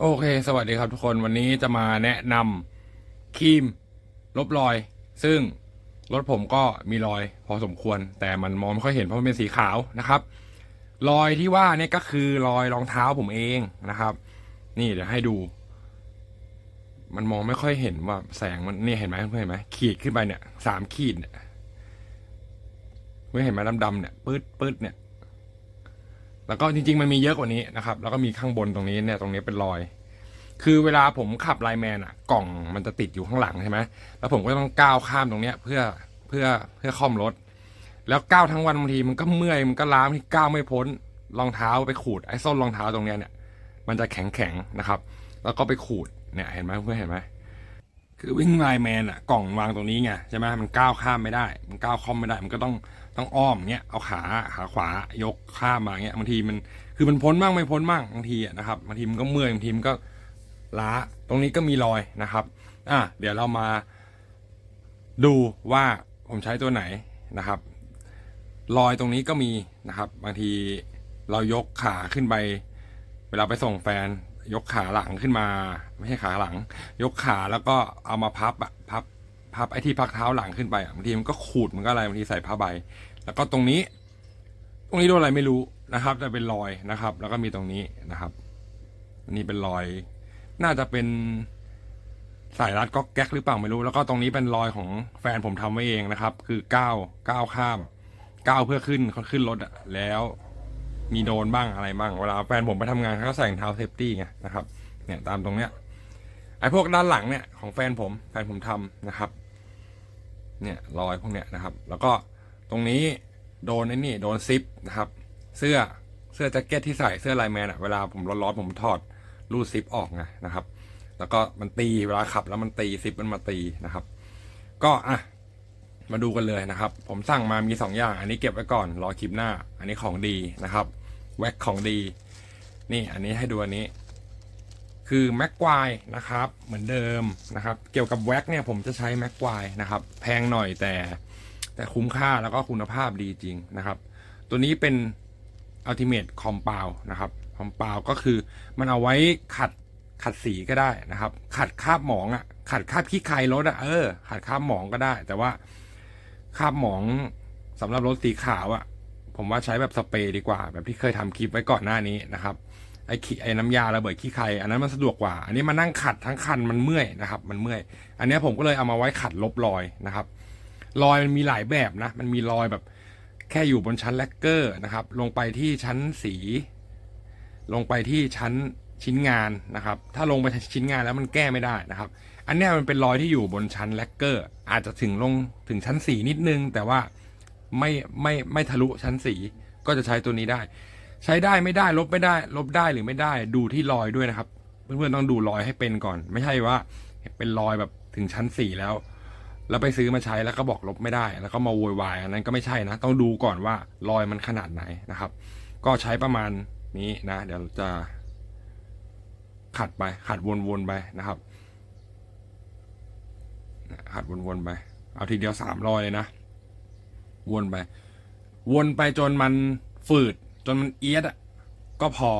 โอเค สวัสดีครับทุกคนวันนี้จะมาแนะนำครีมลบรอย ซึ่งรถผมก็มีรอยพอสมควร แต่มันมองไม่ค่อยเห็นเพราะมันเป็นสีขาวนะครับ รอยที่ว่าเนี่ยก็คือรอยรองเท้าผมเองนะครับ นี่เดี๋ยวให้ดู มันมองไม่ค่อยเห็นว่าแสงมันนี่เห็นไหมเพื่อนเห็นไหมขีดขึ้นไปเนี่ยสามขีดเนี่ยเพื่อนเห็นไหมดำๆเนี่ยปื๊ดปื๊ดเนี่ย แล้วก็จริงๆมันมีเยอะกว่านี้นะครับ แล้วก็มีข้างบนตรงนี้เนี่ยตรงนี้เป็นรอย คือเวลาผมขับไลแมนอะกล่องมันจะติดอยู่ข้างหลังใช่ไหมแล้วผมก็ต้องก้าวข้ามตรงเนี้ยเพื่อเพื่อเพื่อค่อมรถ แล้วก้าวทั้งวันบางทีมันก็เมื่อยมันก็ล้าบางที่ก้าวไม่พ้นรองเท้าไปขูดไอ้ส้นรองเท้าตรงเนี้ยเนี่ย มันจะแข็งแข็งๆนะครับ แล้วก็ไปขูดเนี่ยเห็นไหมเพื่อนเห็นไหมคือวิ่งไลแมนอะกล่องวางตรงนี้ไงใช่ไหมมันก้าวข้ามไม่ได้ มันก้าวค่อมไม่ได้มันก็ต้อง ต้องอ้อมเงี้ยเอาขาขาขวายกข้ามมาเงี้ยบางทีมันคือมันพ้นบ้างไม่พ้นบ้างบางทีนะครับบางทีมันก็เมื่อยบางทีมันก็ล้าตรงนี้ก็มีรอยนะครับอะเดี๋ยวเรามาดูว่าผมใช้ตัวไหนนะครับ รอยตรงนี้ก็มีนะครับ บางทีเรายกขาขึ้นไป เวลาไปส่งแฟน ยกขาหลังขึ้นมา ไม่ใช่ขาหลัง ยกขาแล้วก็เอามาพับอะพับ พับไอ้ที่พักเท้าหลังขึ้นไปบางทีมันก็ขูดมันก็อะไรบางทีใส่ผ้าใบ แล้วก็ตรงนี้ ตรงนี้โดนอะไรไม่รู้นะครับแต่เป็นรอยนะครับ แล้วก็มีตรงนี้นะครับอันนี้เป็นรอย น่าจะเป็นสายรัดก็แก๊กหรือเปล่าไม่รู้ แล้วก็ตรงนี้เป็นรอยของแฟนผมทำไว้เองนะครับ คือก้าวก้าวข้ามก้าวเพื่อขึ้นขึ้นรถแล้วมีโดนบ้างอะไรบ้าง เวลาแฟนผมไปทำงานเขาใส่รองเท้าเซฟตี้ไงนะครับ เนี่ยตามตรงเนี้ยไอ้พวกด้านหลังเนี่ยของแฟนผมแฟนผมทำนะครับ เนี่ยรอยพวกเนี้ยนะครับ แล้วก็ตรงนี้โดนไอ้นี่โดนซิปนะครับ เสื้อเสื้อแจ็คเก็ตที่ใส่เสื้อลน์แมนอะเวลาผมร้อนๆผมถอดรูดซิปออกไงนะครับ แล้วก็มันตีเวลาขับ แล้วมันตีซิปมันมาตีนะครับ ก็อะมาดูกันเลยนะครับ ผมสั่งมามี 2 อย่าง อันนี้เก็บไว้ก่อนรอคลิปหน้า อันนี้ของดีนะครับ แว็กของดี นี่อันนี้ให้ดูอันนี้ คือแม็กควายนะครับเหมือนเดิมนะครับเกี่ยวกับแว็กเนี่ยผมจะใช้แม็กควายนะครับแพงหน่อยแต่แต่คุ้มค่าแล้วก็คุณภาพดีจริงนะครับ ตัวนี้เป็น Ultimate Compound นะครับ Compound ก็คือมันเอาไว้ขัดขัดสีก็ได้นะครับ ขัดคราบหมองอะ่ะขัดคราบขี้ใครรถอะ่ะเออขัดคราบหมองก็ได้ แต่ว่าคราบหมองสำหรับรถสีขาวอะ่ะผมว่าใช้แบบสเปรย์ดีกว่า แบบที่เคยทำคลิปไว้ก่อนหน้านี้นะครับ ไอ้ขี้ไอ้น้ำยาระเบิดขี้ใครอันนั้นมันสะดวกกว่า อันนี้มานั่งขัดทั้งคันมันเมื่อยนะครับ มันเมื่อย อันนี้ผมก็เลยเอามาไว้ขัดลบรอยนะครับรอยมันมีหลายแบบนะ มันมีรอยแบบ แค่อยู่บนชั้นแลกเกอร์นะครับ ลงไปที่ชั้นสี ลงไปที่ชั้นชิ้นงานนะครับ ถ้าลงไปชิ้นงานแล้วมันแก้ไม่ได้นะครับ อันนี้มันเป็นรอยที่อยู่บนชั้นแลกเกอร์ อาจจะถึงลงถึงชั้นสีนิดนึง แต่ว่าไม่ไม่ไม่ทะลุชั้นสีก็จะใช้ตัวนี้ได้ ใช้ได้ไม่ได้ลบไม่ได้ ลบได้หรือไม่ได้ ดูที่รอยด้วยนะครับ เพื่อนๆต้องดูรอยให้เป็นก่อน ไม่ใช่ว่า เป็นรอยแบบถึงชั้นสี่แล้ว แล้วไปซื้อมาใช้แล้วก็บอกลบไม่ได้ แล้วก็มาโวยวายอันนั้นก็ไม่ใช่นะ ต้องดูก่อนว่ารอยมันขนาดไหนนะครับ ก็ใช้ประมาณนี้นะ เดี๋ยวจะขัดไป ขัดวนๆไปนะครับขัดวนๆไป เอาทีเดียวสามรอยเลยนะ วนไป วนไปจนมันฝืด จนมันเอียดอะก็พอ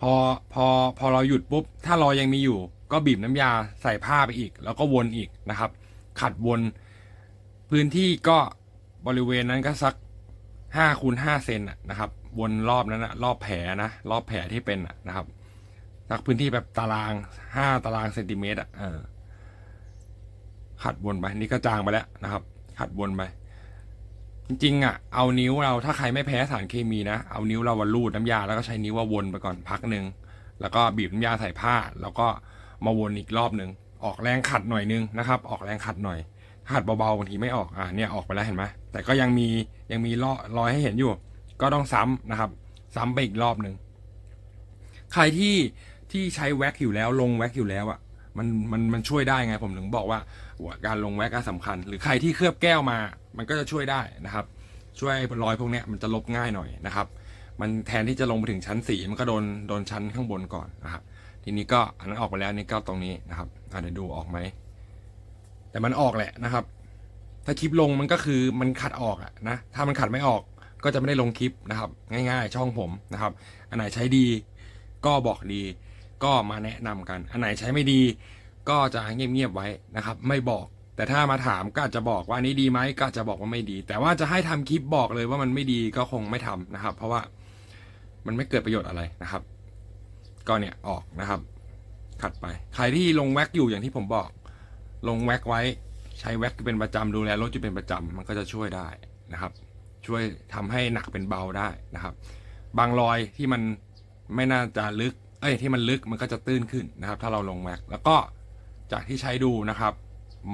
พอพอพอเราหยุดปุ๊บ ถ้ารอยยังมีอยู่ ก็บีบน้ำยาใส่ผ้าไปอีก แล้วก็วนอีกนะครับ ขัดวนพื้นที่ก็บริเวณนั้นก็สักห้าคูณห้าเซนนะครับ วนรอบนั้นนะรอบแผลนะรอบแผลที่เป็นนะครับสักพื้นที่แบบตารางห้าตารางเซนติเมตรอะขัดวนไปนี่ก็จางไปแล้วนะครับ ขัดวนไป จริงๆอะเอานิ้วเราถ้าใครไม่แพ้สารเคมีนะ เอานิ้วเราวันรูดน้ำยาแล้วก็ใช้นิ้วว่าวนไปก่อนพักหนึ่งแล้วก็บีบน้ำยาใส่ผ้า แล้วก็มาวนอีกรอบหนึ่งออกแรงขัดหน่อยนึงนะครับ ออกแรงขัดหน่อยขัดเบาๆบางทีไม่ออกอะเนี่ยออกไปแล้วเห็นไหมแต่ก็ยังมียังมีรอยรอยให้เห็นอยู่ ก็ต้องซ้ำนะครับ ซ้ำไปอีกรอบหนึ่งใครที่ที่ใช้แว็กอยู่แล้วลงแว็กอยู่แล้วอะ มันมันมันช่วยได้ไงผมถึงบอกว่าการลงแว็กก็สำคัญ หรือใครที่เคลือบแก้วมา มันก็จะช่วยได้นะครับ ช่วยรอยพวกนี้มันจะลบง่ายหน่อยนะครับ มันแทนที่จะลงไปถึงชั้นสีมันก็โดนโดนชั้นข้างบนก่อนนะครับ ทีนี้ก็อันนั้นออกไปแล้วนี่ก็ตรงนี้นะครับอะเดี๋ยวดูออกไหมแต่มันออกแหละนะครับ ถ้าคลิปลงมันก็คือมันขัดออกอะนะถ้ามันขัดไม่ออกก็จะไม่ได้ลงคลิปนะครับ ง่าย ๆ ช่องผมนะครับ อันไหนใช้ดีก็บอกดี ก็มาแนะนำกัน อันไหนใช้ไม่ดี ก็จะเงียบๆไว้นะครับ ไม่บอก แต่ถ้ามาถามก็อาจจะบอกว่านี้ดีไหมก็อาจจะบอกว่าไม่ดี แต่ว่าจะให้ทำคลิปบอกเลยว่ามันไม่ดีก็คงไม่ทำนะครับ เพราะว่ามันไม่เกิดประโยชน์อะไรนะครับ ก็เนี่ยออกนะครับ ขัดไป ใครที่ลงแว็กอยู่อย่างที่ผมบอก ลงแว็กไว้ใช้แว็กเป็นประจำดูแลรถอยู่เป็นประจำมันก็จะช่วยได้นะครับ ช่วยทำให้หนักเป็นเบาได้นะครับ บางรอยที่มันไม่น่าจะลึก เอ้ยที่มันลึกมันก็จะตื้นขึ้นนะครับ ถ้าเราลงแว็กแล้วก็จากที่ใช้ดูนะครับ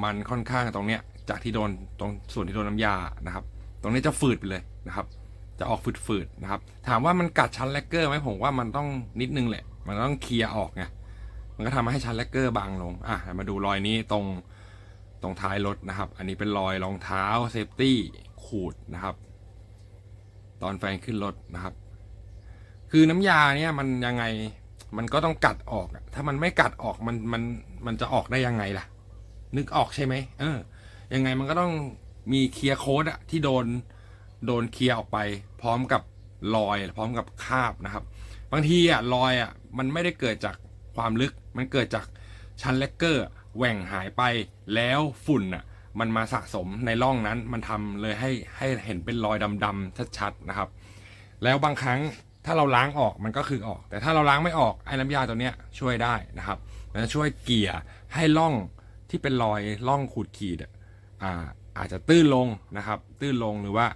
มันค่อนข้างตรงเนี้ยจากที่โดนตรงส่วนที่โดนน้ำยานะครับ ตรงนี้จะฝืดไปเลยนะครับ จะออกฝืดๆนะครับ ถามว่ามันกัดชั้นแลกเกอร์ไหมผมว่ามันต้องนิดนึงแหละ มันต้องเคลียร์ออกไงมันก็ทำให้ชั้นแลกเกอร์บางลงอะมาดูรอยนี้ตรงตรงท้ายรถนะครับ อันนี้เป็นรอยรองเท้าเซฟตี้ขูดนะครับ ตอนแฟนขึ้นรถนะครับ คือน้ำยาเนี่ยมันยังไง มันก็ต้องกัดออกอะถ้ามันไม่กัดออกมันมันมันจะออกได้ยังไงล่ะ นึกออกใช่ไหมเออ ยังไงมันก็ต้องมีเคลียร์โค้ดอะที่โดนโดนเคลียร์ออกไป พร้อมกับรอย พร้อมกับคาบนะครับ บางทีอะรอยอะมันไม่ได้เกิดจากความลึก มันเกิดจากชั้นเลกเกอร์แหว่งหายไปแล้วฝุ่นอะมันมาสะสมในร่องนั้นมันทำเลยให้ให้เห็นเป็นรอยดำๆชัดๆนะครับ แล้วบางครั้ง ถ้าเราล้างออกมันก็คือออก แต่ถ้าเราล้างไม่ออกไอ้น้ำยาตัวเนี้ยช่วยได้นะครับมันจะช่วยเกี่ยให้ร่องที่เป็นรอยร่องขูดขีดอะอ่าอาจจะตื้นลงนะครับ ตื้นลงหรือว่า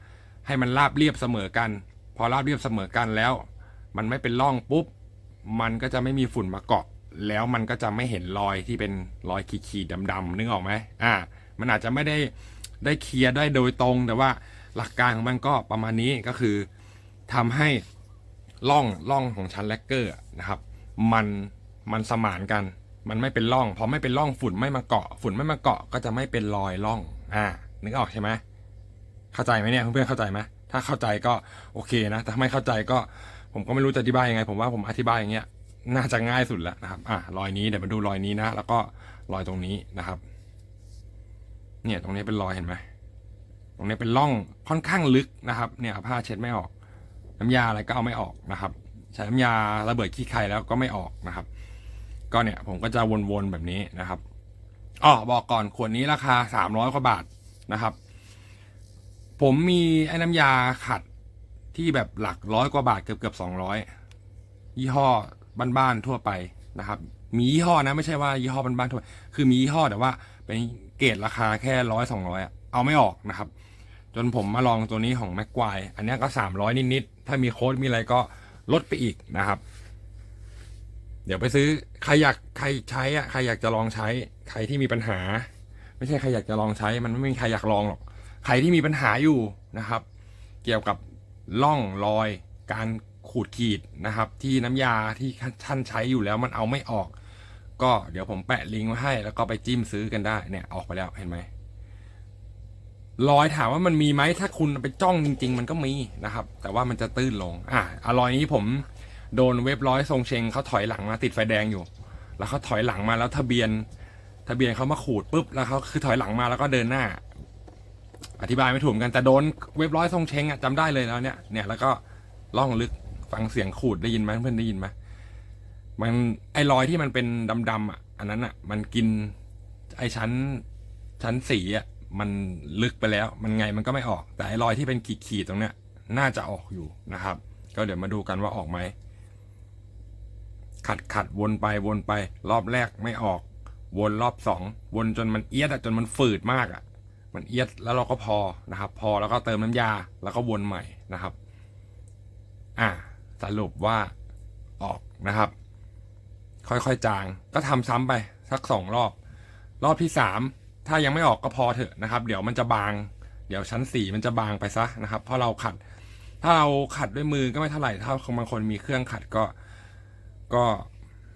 ให้มันราบเรียบเสมอกัน พอราบเรียบเสมอกันแล้ว มันไม่เป็นร่องปุ๊บ มันก็จะไม่มีฝุ่นมาเกาะ แล้วมันก็จะไม่เห็นรอยที่เป็นรอยขีดๆดำๆนึกออกไหมอ่า มันอาจจะไม่ได้ได้เคลียร์ได้โดยตรง แต่ว่าหลักการของมันก็ประมาณนี้ก็คือทำให้ ร่องร่องของชั้นแลกเกอร์นะครับ มันมันสมานกัน มันไม่เป็นร่องพอไม่เป็นร่องฝุ่นไม่มาเกาะ ฝุ่นไม่มาเกาะก็จะไม่เป็นรอยร่อง อ่านึกออกใช่ไหมเข้าใจไหมเนี่ยเพื่อนๆเข้าใจไหมถ้าเข้าใจก็โอเคนะแต่ถ้าไม่เข้าใจก็ ผมก็ไม่รู้จะอธิบายยังไง ผมว่าผมอธิบายอย่างเงี้ยน่าจะง่ายสุดแล้วนะครับ อะรอยนี้เดี๋ยวมาดูรอยนี้นะ แล้วก็รอยตรงนี้นะครับ เนี่ยตรงนี้เป็นรอยเห็นไหมตรงนี้เป็นร่องค่อนข้างลึกนะครับ เนี่ยผ้าเช็ดไม่ออก น้ำยาอะไรก็เอาไม่ออกนะครับ ใช้น้ำยาระเบิดขี้ไข่แล้วก็ไม่ออกนะครับ ก็เนี่ยผมก็จะวนๆแบบนี้นะครับอ๋อบอกก่อนขวดนี้ราคาสามร้อยกว่าบาทนะครับ ผมมีไอ้น้ำยาขัดที่แบบหลักร้อยกว่าบาทเกือบเกือบสองร้อยยี่ห้อบ้านๆทั่วไปนะครับ มียี่ห้อนะไม่ใช่ว่ายี่ห้อบ้านๆทั่วไปคือมียี่ห้อแต่ว่าเป็นเกรดราคาแค่ร้อยสองร้อยเอาไม่ออกนะครับ จนผมมาลองตัวนี้ของแม็กควายอันนี้ก็สามร้อยนิดๆถ้ามีโค้ดมีอะไรก็ลดไปอีกนะครับ เดี๋ยวไปซื้อใครอยากใครใช้อะใครอยากจะลองใช้ ใครที่มีปัญหา ไม่ใช่ใครอยากจะลองใช้ มันไม่มีใครอยากลองหรอก ใครที่มีปัญหาอยู่นะครับ เกี่ยวกับร่องรอยการขูดขีดนะครับ ที่น้ำยาที่ท่านใช้อยู่แล้วมันเอาไม่ออก ก็เดี๋ยวผมแปะลิงก์ไว้ให้ แล้วก็ไปจิ้มซื้อกันได้เนี่ยออกไปแล้วเห็นไหม รอยถามว่ามันมีไหมถ้าคุณไปจ้องจริง ๆ มันก็มีนะครับ แต่ว่ามันจะตื้นลง อะอะรอยนี้ผมโดนเว็บร้อยทรงเชงเขาถอยหลังมาติดไฟแดงอยู่ แล้วเขาถอยหลังมาแล้วทะเบียน ทะเบียนเขามาขูดปุ๊บแล้วเขาคือถอยหลังมาแล้วก็เดินหน้า อธิบายไม่ถูกกันแต่โดนเว็บร้อยทรงเชงอะจำได้เลยแล้วเนี่ยเนี่ยแล้วก็ล่องลึกฟังเสียงขูดได้ยินไหมเพื่อนได้ยินไหมมันไอ้รอยที่มันเป็นดำๆอะอันนั้นอะ มันกินไอ้ชั้นชั้นสีอะ มันลึกไปแล้ว มันไงมันก็ไม่ออก แต่ไอ้รอยที่เป็นขีดๆตรงเนี้ย น่าจะออกอยู่นะครับ ก็เดี๋ยวมาดูกันว่าออกไหม ขัดขัดวนไปวนไป รอบแรกไม่ออก วนรอบสองวนจนมันเอียดอะจนมันฝืดมากอะมันเอียดแล้วเราก็พอนะครับ พอแล้วก็เติมน้ำยา แล้วก็วนใหม่นะครับ อ่าสรุปว่าออกนะครับ ค่อยๆจาง ก็ทำซ้ำไปสักสองรอบ รอบที่สาม ถ้ายังไม่ออกก็พอเถอะนะครับ เดี๋ยวมันจะบาง เดี๋ยวชั้นสีมันจะบางไปซะนะครับ เพราะเราขัด ถ้าเราขัดด้วยมือก็ไม่เท่าไหร่ ถ้าบางคนมีเครื่องขัดก็ ก็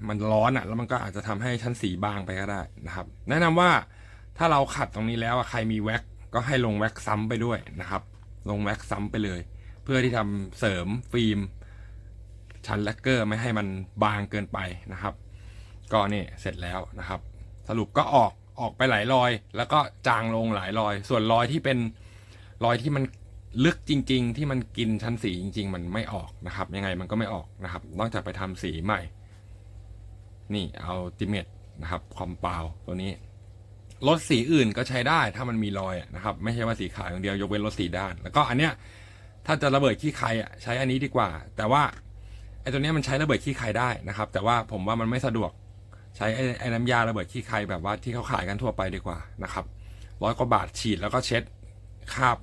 มันร้อนอะ่ะ แล้วมันก็อาจจะทำให้ชั้นสีบางไปก็ได้นะครับ แนะนำว่าถ้าเราขัดตรงนี้แล้วใครมีแว็กก็ให้ลงแว็กซ้ำไปด้วยนะครับ ลงแว็กซ้ำไปเลย เพื่อที่ทำเสริมฟิล์มชั้นแลกเกอร์ไม่ให้มันบางเกินไปนะครับ ก็นี่เสร็จแล้วนะครับ สรุปก็ออก ออกไปหลายรอย แล้วก็จางลงหลายรอย ส่วนรอยที่เป็นรอยที่มันลึกจริง ๆ ที่มันกินชั้นสีจริง ๆ มันไม่ออกนะครับ ยังไงมันก็ไม่ออกนะครับ นอกจากไปทำสีใหม่ นี่เอาติเมตนะครับคอมเปาตัวนี้รถสีอื่นก็ใช้ได้ถ้ามันมีรอยนะครับ ไม่ใช่ว่าสีขาวอย่างเดียวยกเว้นรถสีด้าน แล้วก็อันเนี้ยถ้าจะระเบิดขี้ใครอะใช้อันนี้ดีกว่า แต่ว่าไอ้ตัวเนี้ยมันใช้ระเบิดขี้ใครได้นะครับ แต่ว่าผมว่ามันไม่สะดวก ใช้ไอ้ไอ้น้ำยาระเบิดขี้ใครแบบว่าที่เขาขายกันทั่วไปดีกว่านะครับร้อยกว่าบาทฉีดแล้วก็เช็ดคราบ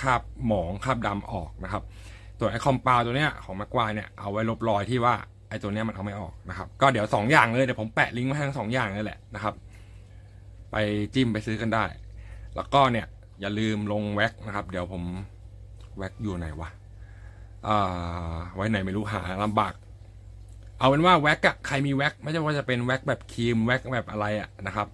คราบหมองคราบดำออกนะครับตัวไอ้คอมเปาตัวเนี้ยของแม็กควายเนี่ยเอาไว้ลบรอยที่ว่าไอ้ตัวเนี้ยมันเอาไม่ออกนะครับ ก็เดี๋ยวสองอย่างเลยเดี๋ยวผมแปะลิงก์ไว้ทั้งสองอย่างเลยแหละนะครับ ไปจิ้มไปซื้อกันได้ แล้วก็เนี่ยอย่าลืมลงแว็กนะครับ เดี๋ยวผมแว็กอยู่ไหนวะอ่าไว้ไหนไม่รู้หาลำบาก เอาเป็นว่าแว็กอะใครมีแว็กไม่ใช่ว่าจะเป็นแว็กแบบครีมแว็กแบบอะไรอะนะครับ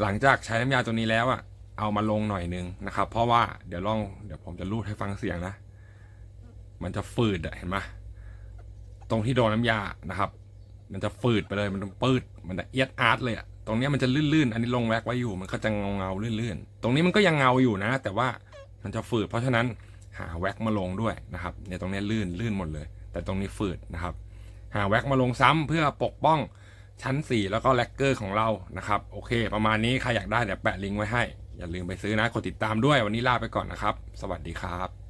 หลังจากใช้น้ำยาตัวนี้แล้วอะเอามาลงหน่อยนึงนะครับ เพราะว่าเดี๋ยวลองเดี๋ยวผมจะรูดให้ฟังเสียงนะ มันจะฝืดอะเห็นไหมตรงที่โดนน้ำยานะครับ มันจะฝืดไปเลยมันปืดมันจะเอียดอาร์ตเลยอะตรงนี้มันจะลื่นๆ อันนี้ลงแว็กไว้อยู่ มันก็จะเงาเงาลื่นๆ ตรงนี้มันก็ยังเงาอยู่นะ แต่ว่ามันจะฝืด เพราะฉะนั้นหาแว็กมาลงด้วยนะครับเนี่ยตรงนี้ลื่นลื่นหมดเลย แต่ตรงนี้ฝืดนะครับ หาแว็กมาลงซ้ำเพื่อปกป้องชั้น 4 แล้วก็แล็กเกอร์ของเรานะครับ โอเค ประมาณนี้ใครอยากได้เดี๋ยวแปะลิงก์ไว้ให้ อย่าลืมไปซื้อนะกดติดตามด้วยวันนี้ลาไปก่อนนะครับ สวัสดีครับ